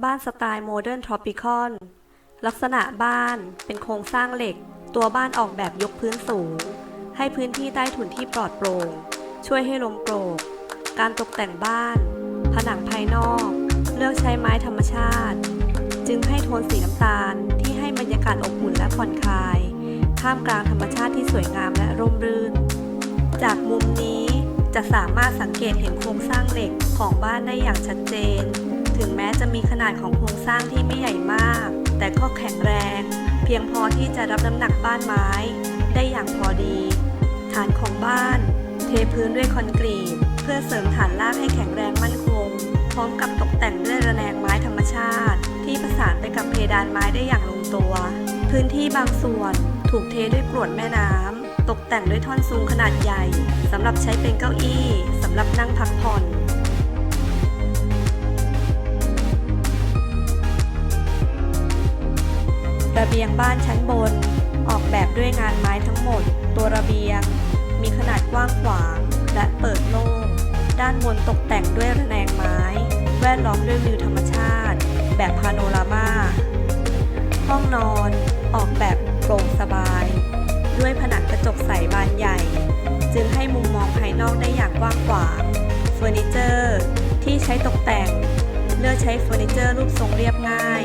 บ้านสไตล์โมเดิร์นทรอปิคอลลักษณะบ้านเป็นโครงสร้างเหล็ก ตัวบ้านออกแบบยกพื้นสูง ให้พื้นที่ใต้ถุนที่ปลอดโปร่ง ช่วยให้ลมโปร่งการตกแต่งบ้าน ผนังภายนอก เลือกใช้ไม้ธรรมชาติ จึงให้โทนสีน้ำตาลที่ให้บรรยากาศอบอุ่นและผ่อนคลาย ท่ามกลางธรรมชาติที่สวยงามและร่มรื่น จากมุมนี้จะสามารถสังเกตเห็นโครงสร้างเหล็กของบ้านได้อย่างชัดเจน ถึงแม้จะมีขนาดของโครงสร้างที่ไม่ใหญ่มาก แต่ก็แข็งแรง เพียงพอที่จะรับน้ำหนักบ้านไม้ ได้อย่างพอดี ฐานของบ้าน เทพื้นด้วยคอนกรีต เพื่อเสริมฐานรากให้แข็งแรงมั่นคง พร้อมกับตกแต่งด้วยระแนงไม้ธรรมชาติ ที่ประสานไปกับเพดานไม้ได้อย่างลงตัว พื้นที่บางส่วนถูกเทด้วยกรวดแม่น้ำตกแต่งด้วยท่อนซุงขนาดใหญ่สำหรับใช้เป็นเก้าอี้สำหรับนั่งพักผ่อน ระเบียงบ้านชั้นบน ออกแบบด้วยงานไม้ทั้งหมด ตัวระเบียง มีขนาดกว้างขวางและเปิดโล่ง ด้านบนตกแต่งด้วยระแนงไม้ แวดล้อมด้วยวิวธรรมชาติ แบบพาโนรามา ห้องนอนออกแบบโปร่งสบาย ด้วยผนังกระจกใสบานใหญ่ จึงให้มุมมองภายนอกได้อย่างกว้างขวางเฟอร์นิเจอร์ที่ใช้ตกแต่ง เลือกใช้เฟอร์นิเจอร์รูปทรงเรียบง่าย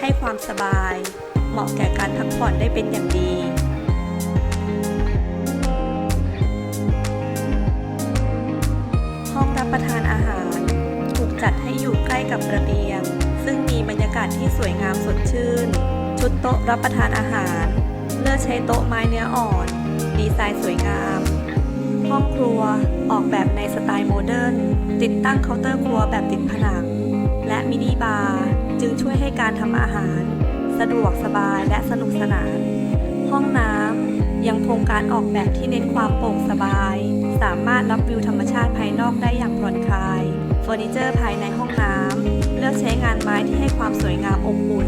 ให้ความสบาย เหมาะแก่การพักผ่อนได้เป็นอย่างดีห้องรับประทานอาหาร ถูกจัดให้อยู่ใกล้กับระเบียง ซึ่งมีบรรยากาศที่สวยงามสดชื่น ชุดโต๊ะรับประทานอาหาร เลือกใช้โต๊ะไม้เนื้ออ่อน ดีไซน์สวยงามห้องครัวออกแบบในสไตล์โมเดิร์นติดตั้งเคาน์เตอร์ครัวแบบติดผนัง และมินิบาร์จึงช่วยให้การทำอาหาร สะดวกสบายและสนุกสนาน ห้องน้ำยังคงการออกแบบที่เน้นความโปร่งสบาย สามารถรับวิวธรรมชาติภายนอกได้อย่างผ่อนคลายเฟอร์นิเจอร์ภายในห้องน้ำเลือกใช้งานไม้ที่ให้ความสวยงามอบอุ่น